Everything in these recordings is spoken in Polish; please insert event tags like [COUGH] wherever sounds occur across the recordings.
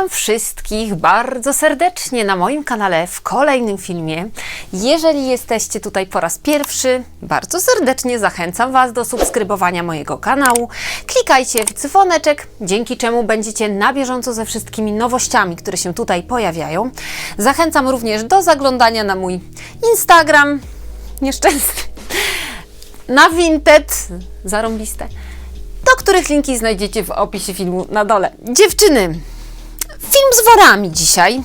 Witam wszystkich bardzo serdecznie na moim kanale w kolejnym filmie. Jeżeli jesteście tutaj po raz pierwszy, bardzo serdecznie zachęcam Was do subskrybowania mojego kanału. Klikajcie w dzwoneczek, dzięki czemu będziecie na bieżąco ze wszystkimi nowościami, które się tutaj pojawiają. Zachęcam również do zaglądania na mój Instagram, nieszczęsny, na Vinted, zarąbiste, do których linki znajdziecie w opisie filmu na dole. Dziewczyny, film z worami dzisiaj,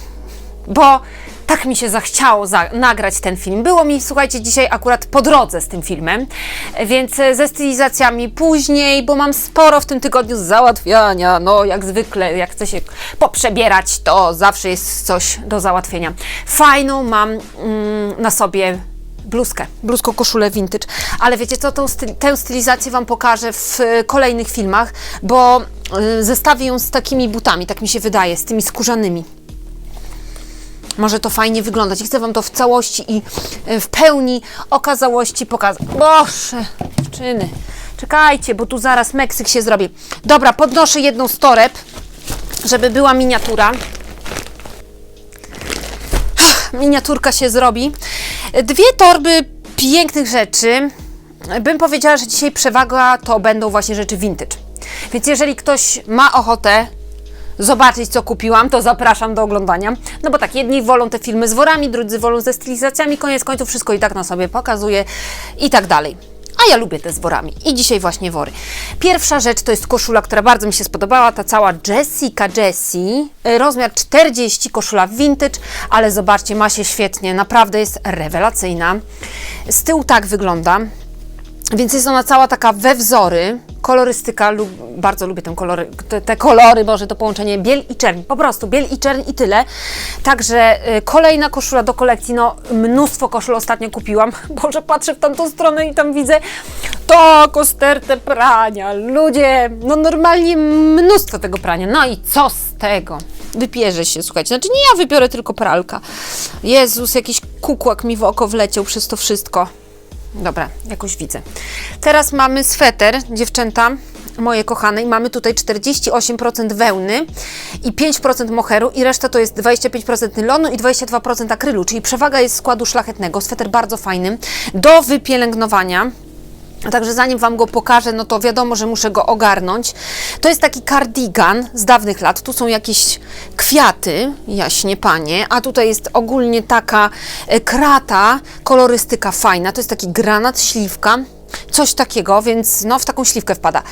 bo tak mi się zachciało za nagrać ten film. Było mi, słuchajcie, dzisiaj akurat po drodze z tym filmem, więc e, ze stylizacjami później, bo mam sporo w tym tygodniu załatwiania. No, jak zwykle, jak chcę się poprzebierać, to zawsze jest coś do załatwienia. Fajną mam mm, na sobie bluzkę, bluzką koszulę vintage, ale wiecie co, tą styl, tę stylizację Wam pokażę w e, kolejnych filmach, bo y, zestawię ją z takimi butami, tak mi się wydaje, z tymi skórzanymi. Może to fajnie wyglądać chcę Wam to w całości i y, w pełni okazałości pokazać. Boże, dziewczyny, czekajcie, bo tu zaraz Meksyk się zrobi. Dobra, podnoszę jedną z toreb, żeby była miniatura miniaturka się zrobi. Dwie torby pięknych rzeczy. Bym powiedziała, że dzisiaj przewaga to będą właśnie rzeczy vintage. Więc jeżeli ktoś ma ochotę zobaczyć, co kupiłam, to zapraszam do oglądania. No bo tak, jedni wolą te filmy z worami, drudzy wolą ze stylizacjami, koniec końców wszystko i tak na sobie pokazuje i tak dalej. A ja lubię te z worami. I dzisiaj właśnie wory. Pierwsza rzecz to jest koszula, która bardzo mi się spodobała, ta cała Jessica Jessie, y, rozmiar 40, koszula vintage, ale zobaczcie, ma się świetnie, naprawdę jest rewelacyjna. Z tyłu tak wygląda, więc jest ona cała taka we wzory, kolorystyka, lub, bardzo lubię ten kolory, te, te kolory, może to połączenie biel i czerń, po prostu biel i czerń i tyle. Także y, kolejna koszula do kolekcji, no mnóstwo koszul ostatnio kupiłam, [LAUGHS] Boże patrzę w tamtą stronę i tam widzę to stertę prania, ludzie, no normalnie mnóstwo tego prania, no i co z tego? Wypierze się, słuchajcie, znaczy nie ja wybiorę, tylko pralka. Jezus, jakiś kukłak mi w oko wleciał przez to wszystko. Dobra, jakoś widzę. Teraz mamy sweter, dziewczęta, moje kochane, i mamy tutaj 48% wełny i 5% moheru i reszta to jest 25% nylonu i 22% akrylu, czyli przewaga jest składu szlachetnego. Sweter bardzo fajny, do wypielęgnowania. Także zanim Wam go pokażę, no to wiadomo, że muszę go ogarnąć. To jest taki kardigan z dawnych lat. Tu są jakieś kwiaty, jaśnie panie, a tutaj jest ogólnie taka e, krata, kolorystyka fajna. To jest taki granat, śliwka, coś takiego, więc no w taką śliwkę wpada.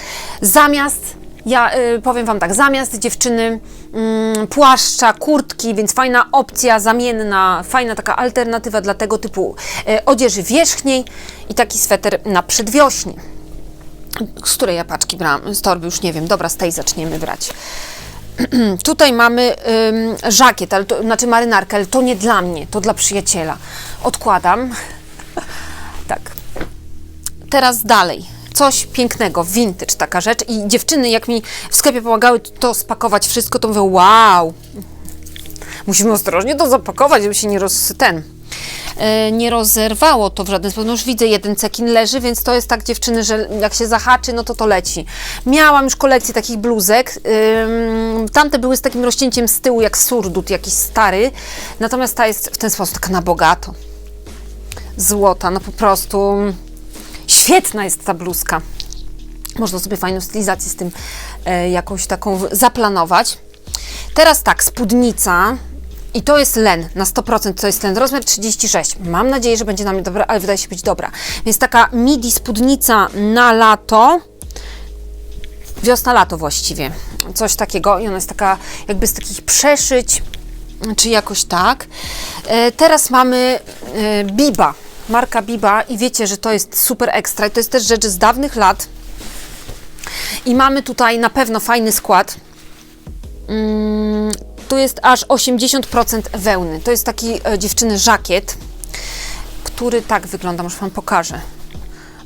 Zamiast ja y, powiem Wam tak, zamiast dziewczyny mm, płaszcza, kurtki, więc fajna opcja zamienna, fajna taka alternatywa dla tego typu y, odzieży wierzchniej i taki sweter na przedwiośnie. Z której ja paczki brałam? Z torby już nie wiem. Dobra, z tej zaczniemy brać. [CLEARS THROAT] Tutaj mamy żakiet, ale to, znaczy marynarkę, ale to nie dla mnie, to dla przyjaciela. Odkładam. tak. Teraz dalej coś pięknego, vintage taka rzecz i dziewczyny jak mi w sklepie pomagały to spakować wszystko, to mówię wow, musimy ostrożnie to zapakować, żeby się nie roz... ten... e, Nie rozerwało to w żaden sposób. No już widzę, jeden cekin leży, więc to jest tak, dziewczyny, że jak się zahaczy, no to to leci. Miałam już kolekcję takich bluzek. Tamte były z takim rozcięciem z tyłu, jak surdut jakiś stary. Natomiast ta jest w ten sposób taka na bogato. Złota, no po prostu Świetna jest ta bluzka. Można sobie fajną stylizację z tym e, jakąś taką zaplanować. Teraz tak, spódnica. I to jest len, na 100% to jest len, rozmiar 36. Mam nadzieję, że będzie na mnie dobra, ale wydaje się być dobra. Więc taka midi spódnica na lato, wiosna-lato właściwie, coś takiego. I ona jest taka jakby z takich przeszyć, czy jakoś tak. E, teraz mamy e, Biba, marka Biba i wiecie, że to jest super ekstra i to jest też rzecz z dawnych lat. I mamy tutaj na pewno fajny skład. Mm, tu jest aż 80% wełny. To jest taki e, dziewczyny żakiet, który tak wygląda, może Wam pokażę.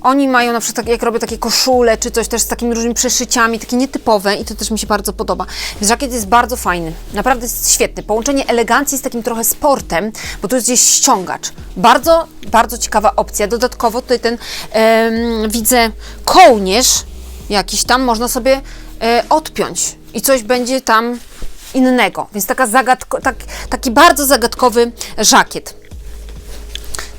Oni mają na przykład, tak, jak robię takie koszule, czy coś też z takimi różnymi przeszyciami, takie nietypowe i to też mi się bardzo podoba. Więc żakiet jest bardzo fajny, naprawdę jest świetny. Połączenie elegancji z takim trochę sportem, bo tu jest gdzieś ściągacz. Bardzo, bardzo ciekawa opcja. Dodatkowo tutaj ten, widzę, kołnierz jakiś tam, można sobie e, odpiąć i coś będzie tam innego. Więc taka zagadko, tak, taki bardzo zagadkowy żakiet.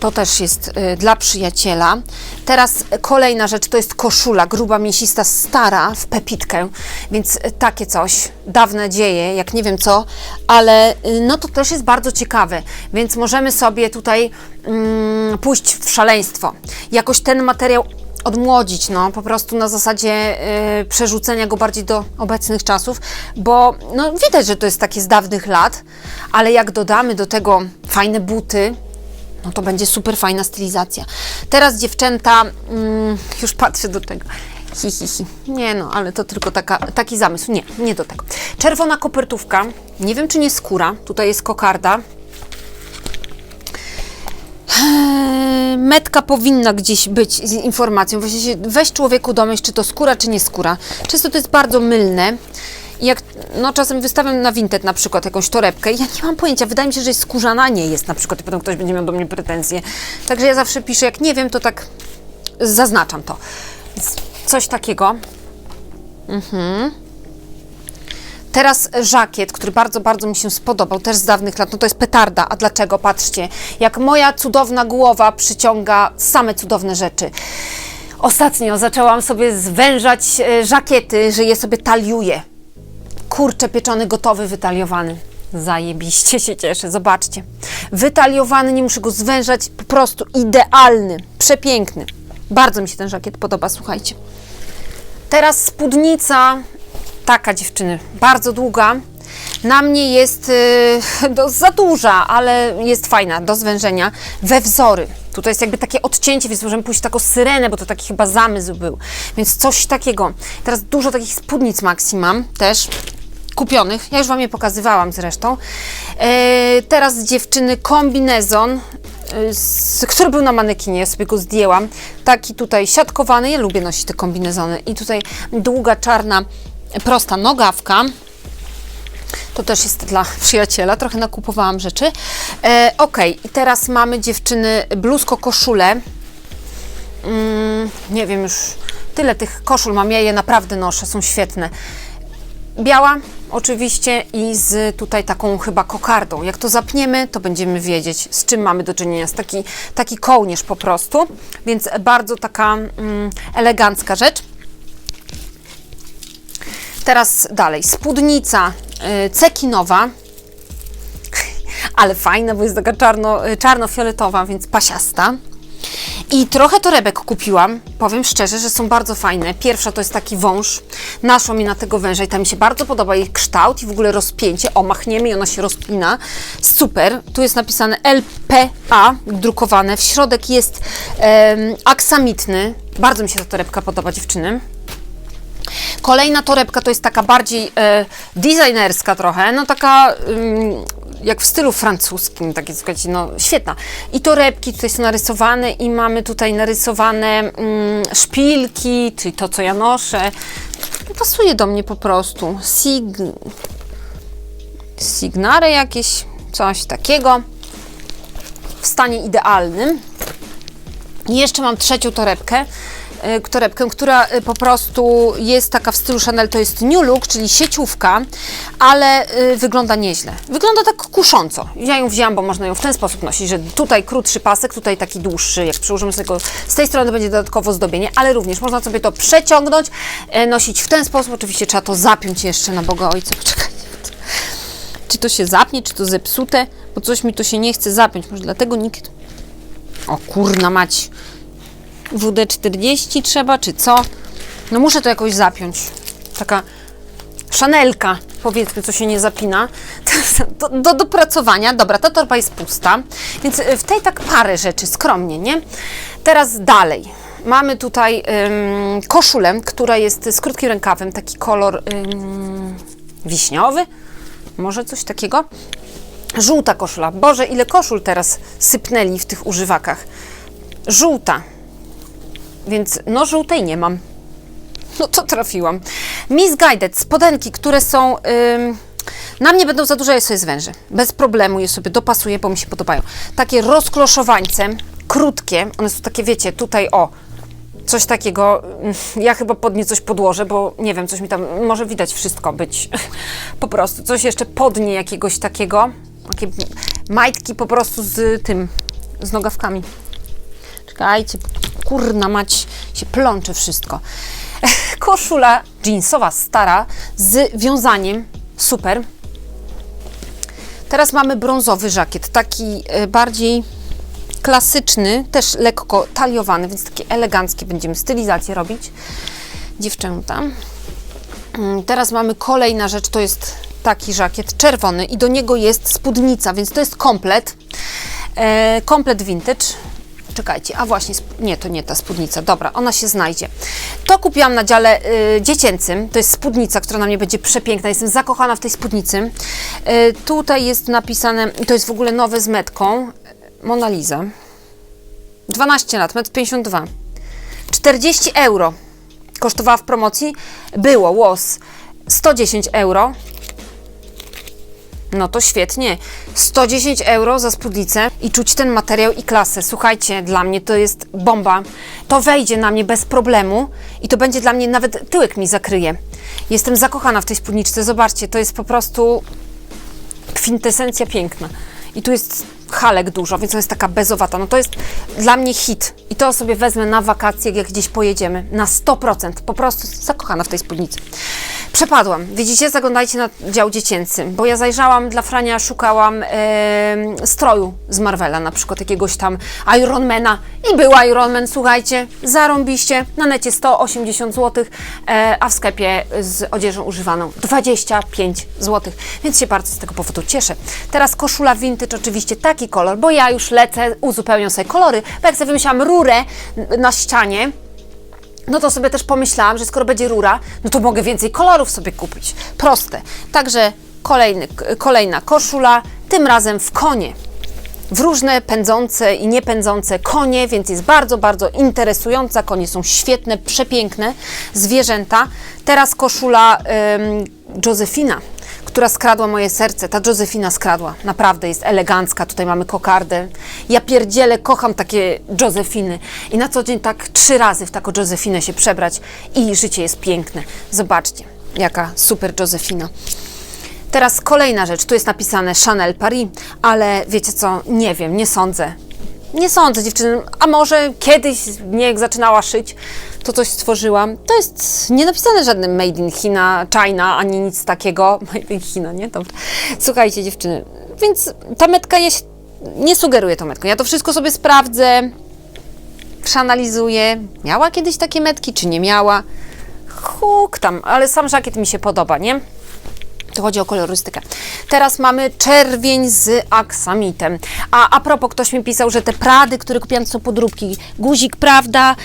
To też jest y, dla przyjaciela. Teraz kolejna rzecz to jest koszula, gruba, mięsista, stara w pepitkę, więc y, takie coś, dawne dzieje, jak nie wiem co, ale y, no to też jest bardzo ciekawe, więc możemy sobie tutaj mm, pójść w szaleństwo. Jakoś ten materiał odmłodzić, no po prostu na zasadzie y, przerzucenia go bardziej do obecnych czasów, bo no widać, że to jest takie z dawnych lat, ale jak dodamy do tego fajne buty, no to będzie super fajna stylizacja. Teraz dziewczęta, mm, już patrzę do tego. Hi, hi, hi. Nie no, ale to tylko taka, taki zamysł. Nie, nie do tego. Czerwona kopertówka. Nie wiem, czy nie skóra. Tutaj jest kokarda. Metka powinna gdzieś być z informacją. Się, weź człowieku domyśl, czy to skóra, czy nie skóra. Często to jest bardzo mylne. Jak no, czasem wystawiam na Vinted na przykład jakąś torebkę ja nie mam pojęcia, wydaje mi się, że jest skórzana, nie jest na przykład i potem ktoś będzie miał do mnie pretensje. Także ja zawsze piszę, jak nie wiem, to tak zaznaczam to. Więc coś takiego. Teraz żakiet, który bardzo, bardzo mi się spodobał, też z dawnych lat, no to jest petarda. A dlaczego? Patrzcie, jak moja cudowna głowa przyciąga same cudowne rzeczy. Ostatnio zaczęłam sobie zwężać e, żakiety, że je sobie taliuję. Kurczę pieczony, gotowy, wytaliowany. Zajebiście się cieszę, zobaczcie. Wytaliowany, nie muszę go zwężać, po prostu idealny, przepiękny. Bardzo mi się ten żakiet podoba, słuchajcie. Teraz spódnica, taka dziewczyny, bardzo długa. Na mnie jest y, [LAUGHS] do, za duża, ale jest fajna, do zwężenia. We wzory. Tutaj jest jakby takie odcięcie, więc możemy pójść taką syrenę, bo to taki chyba zamysł był. Więc coś takiego. Teraz dużo takich spódnic Maxi mam też kupionych. Ja już Wam je pokazywałam zresztą. E, teraz dziewczyny kombinezon, e, z, który był na manekinie, sobie go zdjęłam. Taki tutaj siatkowany, ja lubię nosić te kombinezony. I tutaj długa, czarna, prosta nogawka. To też jest dla [LAUGHS] przyjaciela, trochę nakupowałam rzeczy. E, ok, i teraz mamy dziewczyny bluzko, koszulę. Mm, nie wiem już, tyle tych koszul mam, ja je naprawdę noszę, są świetne. Biała oczywiście i z tutaj taką chyba kokardą. Jak to zapniemy, to będziemy wiedzieć, z czym mamy do czynienia. Z taki, taki kołnierz po prostu, więc bardzo taka mm, elegancka rzecz. Teraz dalej, spódnica y, cekinowa, [LAUGHS] ale fajna, bo jest taka czarno, y, czarno-fioletowa, więc pasiasta. I trochę torebek kupiłam. Powiem szczerze, że są bardzo fajne. Pierwsza to jest taki wąż. Naszło mi na tego węża i ta mi się bardzo podoba jej kształt i w ogóle rozpięcie. O, machniemy i ona się rozpina. Super. Tu jest napisane LPA drukowane. W środek jest em, aksamitny. Bardzo mi się ta torebka podoba dziewczyny. Kolejna torebka to jest taka bardziej e, designerska trochę, no taka jak w stylu francuskim, takie słuchajcie, no świetna. I torebki tutaj są narysowane i mamy tutaj narysowane mm, szpilki, czyli to, co ja noszę. No, pasuje do mnie po prostu. Sig... Signary jakieś, coś takiego. W stanie idealnym. I jeszcze mam trzecią torebkę, torebkę, która y, po prostu jest taka w stylu Chanel, to jest New Look, czyli sieciówka, ale y, wygląda nieźle. Wygląda tak kusząco. Ja ją wzięłam, bo można ją w ten sposób nosić, że tutaj krótszy pasek, tutaj taki dłuższy, jak przyłożymy sobie go z tej strony będzie dodatkowo zdobienie, ale również można sobie to przeciągnąć, e, nosić w ten sposób, oczywiście trzeba to zapiąć jeszcze na Boga Ojca, poczekajcie. Czy to się zapnie, czy to zepsute, bo coś mi to się nie chce zapiąć, może dlatego nikt... O kurna mać, WD-40 trzeba, czy co? No muszę to jakoś zapiąć. Taka szanelka, powiedzmy, co się nie zapina. [LAUGHS] Do, do dopracowania. Dobra, ta torba jest pusta, więc y, w tej tak parę rzeczy, skromnie, nie? Teraz dalej. Mamy tutaj ym, koszulę, która jest z krótkim rękawem, taki kolor ym, wiśniowy, może coś takiego. Żółta koszula. Boże, ile koszul teraz sypnęli w tych używakach. Żółta, więc no żółtej nie mam. No to trafiłam. Misguided, spodenki, które są... Na mnie będą za duże, ja sobie zwężę. Bez problemu je sobie dopasuję, bo mi się podobają. Takie rozkloszowańce, krótkie, one są takie, wiecie, tutaj o, coś takiego. mm, Ja chyba pod nie coś podłożę, bo nie wiem, coś mi tam może widać wszystko być. [LAUGHS] Po prostu coś jeszcze pod nie jakiegoś takiego. Takie majtki po prostu z tym, z nogawkami. Czekajcie, kurna mać, się plącze wszystko. [LAUGHS] Koszula jeansowa, stara, z wiązaniem, super. Teraz mamy brązowy żakiet, taki e, bardziej klasyczny, też lekko taliowany, więc taki elegancki będziemy stylizację robić. Dziewczęta. Mm, Teraz mamy kolejna rzecz, to jest taki żakiet czerwony i do niego jest spódnica, więc to jest komplet. E, komplet vintage. Czekajcie, a właśnie, nie, to nie ta spódnica, dobra, ona się znajdzie. To kupiłam na dziale y, dziecięcym, to jest spódnica, która na mnie będzie przepiękna, jestem zakochana w tej spódnicy. Y, tutaj jest napisane, to jest w ogóle nowe z metką, Mona Lisa. 12 lat, 1,52 m. 40 euro kosztowała w promocji, było, łos 110 euro. No to świetnie. 110 euro za spódnicę i czuć ten materiał i klasę. Słuchajcie, dla mnie to jest bomba. To wejdzie na mnie bez problemu i to będzie dla mnie, nawet tyłek mi zakryje. Jestem zakochana w tej spódniczce. Zobaczcie, to jest po prostu kwintesencja piękna. I tu jest halek dużo, więc ona jest taka bezowata. No to jest dla mnie hit. I to sobie wezmę na wakacje, jak gdzieś pojedziemy. Na 100%. Po prostu zakochana w tej spódnicy. Przepadłam. Widzicie, zaglądajcie na dział dziecięcy, bo ja zajrzałam dla Frania, szukałam em, stroju z Marvela, na przykład jakiegoś tam Ironmana. I był Ironman, słuchajcie, zarąbiście, na necie 180 zł, e, a w sklepie z odzieżą używaną 25 zł, więc się bardzo z tego powodu cieszę. Teraz koszula vintage, oczywiście taki kolor, bo ja już lecę, uzupełniam sobie kolory, bo jak sobie wymyślałam rurę na ścianie, no to sobie też pomyślałam, że skoro będzie rura, no to mogę więcej kolorów sobie kupić. Proste. Także kolejny, kolejna koszula, tym razem w konie. W różne pędzące i niepędzące konie, więc jest bardzo, bardzo interesująca. Konie są świetne, przepiękne zwierzęta. Teraz koszula ym, Józefina, która skradła moje serce. Ta Józefina skradła. Naprawdę jest elegancka. Tutaj mamy kokardę. Ja pierdzielę, kocham takie Józefiny. I na co dzień tak trzy razy w taką Józefinę się przebrać i życie jest piękne. Zobaczcie, jaka super Józefina. Teraz kolejna rzecz. Tu jest napisane Chanel Paris, ale wiecie co? Nie wiem, nie sądzę. Nie sądzę, dziewczyny. A może kiedyś, nie jak zaczynała szyć, to coś stworzyłam. To jest nie napisane żadnym Made in China, China, ani nic takiego. [LAUGHS] Made in China, nie? Dobra. Słuchajcie, dziewczyny. Więc ta metka. Nie sugeruję tą metką. Ja to wszystko sobie sprawdzę, przeanalizuję. Miała kiedyś takie metki, czy nie miała? Huk tam, ale sam żakiet mi się podoba, nie? To chodzi o kolorystykę. Teraz mamy czerwień z aksamitem. A a propos, ktoś mi pisał, że te prady, które kupiłam, to są podróbki. Guzik, prawda?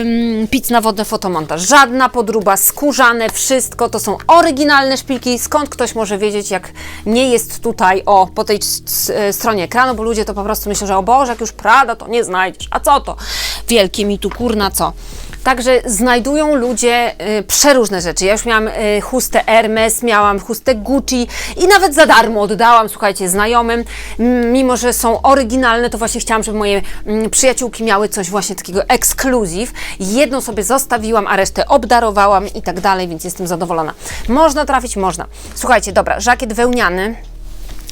Ym, pic na wodę, fotomontaż. Żadna podróba, skórzane, wszystko. To są oryginalne szpilki. Skąd ktoś może wiedzieć, jak nie jest tutaj, o, po tej stronie ekranu, bo ludzie to po prostu myślą, że o Boże, jak już prada, to nie znajdziesz. A co to? Wielkie mi tu, kurna, co? Także znajdują ludzie y, przeróżne rzeczy. Ja już miałam y, chustę Hermes, miałam chustę Gucci i nawet za darmo oddałam, słuchajcie, znajomym. Mimo, że są oryginalne, to właśnie chciałam, żeby moje mm, przyjaciółki miały coś właśnie takiego ekskluzyw. Jedną sobie zostawiłam, a resztę obdarowałam i tak dalej, więc jestem zadowolona. Można trafić? Można. Słuchajcie, dobra, żakiet wełniany.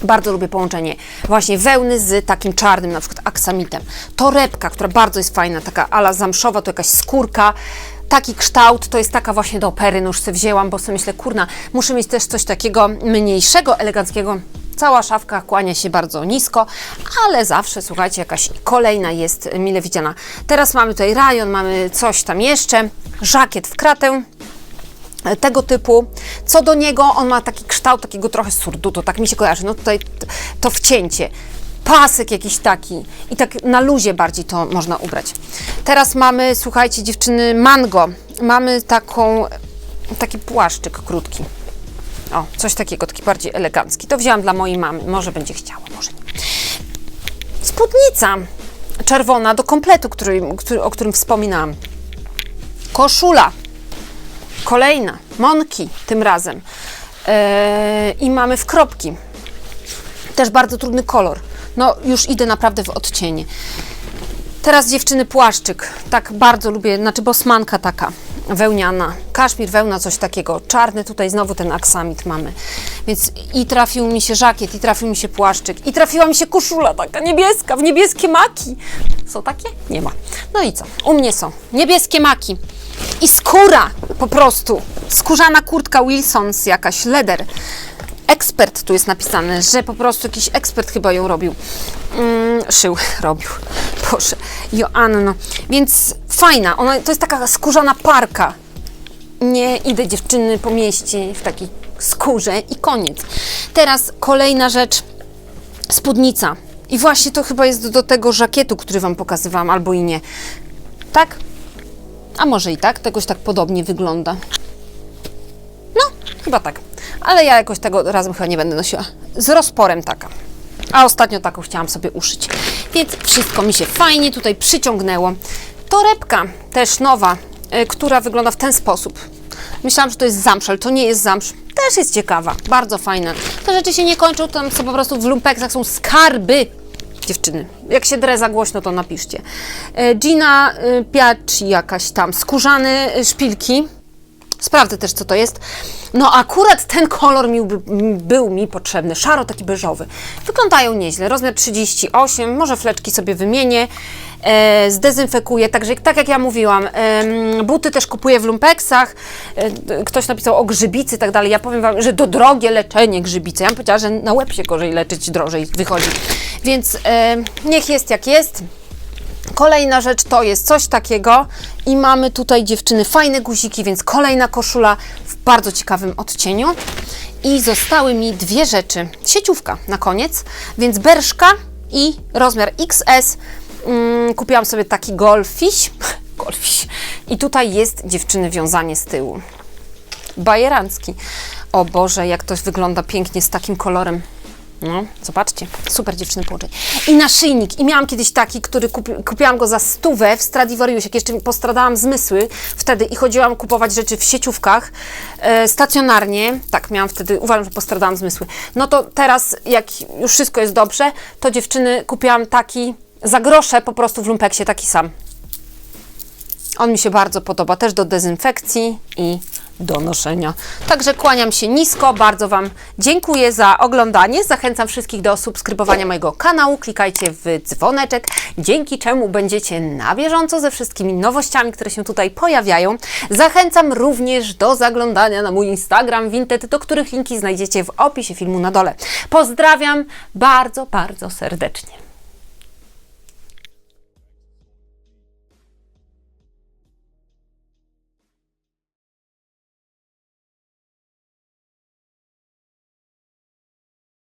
Bardzo lubię połączenie właśnie wełny z takim czarnym, na przykład aksamitem. Torebka, która bardzo jest fajna, taka ala zamszowa, to jakaś skórka. Taki kształt, to jest taka właśnie do opery, no już sobie wzięłam, bo sobie myślę, kurna, muszę mieć też coś takiego mniejszego, eleganckiego. Cała szafka kłania się bardzo nisko, ale zawsze, słuchajcie, jakaś kolejna jest mile widziana. Teraz mamy tutaj rajon, mamy coś tam jeszcze, żakiet w kratę, tego typu. Co do niego, on ma taki kształt takiego trochę surdutu, tak mi się kojarzy. No tutaj to wcięcie. Pasek jakiś taki i tak na luzie bardziej to można ubrać. Teraz mamy, słuchajcie, dziewczyny, mango. Mamy taką, taki płaszczyk krótki. O, coś takiego, taki bardziej elegancki. To wzięłam dla mojej mamy. Może będzie chciała, może nie. Spódnica czerwona do kompletu, który, który, o którym wspominałam. Koszula Kolejna, Monki tym razem. Eee, I mamy w kropki. Też bardzo trudny kolor. No, już idę naprawdę w odcienie. Teraz dziewczyny płaszczyk. Tak bardzo lubię, znaczy bosmanka taka wełniana. Kaszmir, wełna, coś takiego. Czarny tutaj znowu ten aksamit mamy. Więc i trafił mi się żakiet, i trafił mi się płaszczyk, i trafiła mi się koszula taka niebieska, w niebieskie maki. Są takie? Nie ma. No i co? U mnie są niebieskie maki. I skóra po prostu. Skórzana kurtka Wilsons, jakaś leder. Ekspert tu jest napisane, że po prostu jakiś ekspert chyba ją robił. Mm, szył, [LAUGHS] robił. Boże, Joanno. Więc fajna, ona to jest taka skórzana parka. Nie idę dziewczyny po mieście w takiej skórze i koniec. Teraz kolejna rzecz, spódnica. I właśnie to chyba jest do tego żakietu, który Wam pokazywałam, albo i nie. Tak? A może i tak, tegoś tak podobnie wygląda. No, chyba tak. Ale ja jakoś tego razem chyba nie będę nosiła. Z rozporem taka. A ostatnio taką chciałam sobie uszyć. Więc wszystko mi się fajnie tutaj przyciągnęło. Torebka, też nowa, y, która wygląda w ten sposób. Myślałam, że to jest zamsz, ale to nie jest zamsz. Też jest ciekawa, bardzo fajna. Te rzeczy się nie kończą, tam są po prostu w lumpeksach są skarby. Dziewczyny, jak się dre za głośno, to napiszcie. E, Gina y, Piacci jakaś tam, skórzane y, szpilki. Sprawdzę też, co to jest. No akurat ten kolor mi, był mi potrzebny, szaro, taki beżowy. Wyglądają nieźle, rozmiar 38, może fleczki sobie wymienię, e, także tak jak ja mówiłam, em, buty też kupuję w lumpeksach, e, ktoś napisał o grzybicy i tak dalej, ja powiem Wam, że to drogie leczenie grzybicy, ja bym powiedziała, że na łeb się gorzej leczyć, drożej wychodzi, więc e, niech jest jak jest. Kolejna rzecz to jest coś takiego i mamy tutaj dziewczyny fajne guziki, więc kolejna koszula w bardzo ciekawym odcieniu. I zostały mi dwie rzeczy. Sieciówka na koniec, więc berszka i rozmiar XS. Mm, kupiłam sobie taki golfiś. [LAUGHS] golfiś. I tutaj jest dziewczyny wiązanie z tyłu. Bajerancki. O Boże, jak to wygląda pięknie z takim kolorem. No, zobaczcie, super dziewczyny połączeń. I naszyjnik. I miałam kiedyś taki, który kupi, kupiłam go za stówę w Stradivariusie, jak jeszcze postradałam zmysły wtedy i chodziłam kupować rzeczy w sieciówkach e, stacjonarnie. Tak, miałam wtedy, uważam, że postradałam zmysły. No to teraz, jak już wszystko jest dobrze, to dziewczyny kupiłam taki za grosze po prostu w lumpeksie, taki sam. On mi się bardzo podoba, też do dezynfekcji i do noszenia. Także kłaniam się nisko, bardzo Wam dziękuję za oglądanie. Zachęcam wszystkich do subskrybowania mojego kanału. Klikajcie w dzwoneczek, dzięki czemu będziecie na bieżąco ze wszystkimi nowościami, które się tutaj pojawiają. Zachęcam również do zaglądania na mój Instagram Vinted, do których linki znajdziecie w opisie filmu na dole. Pozdrawiam bardzo, bardzo serdecznie.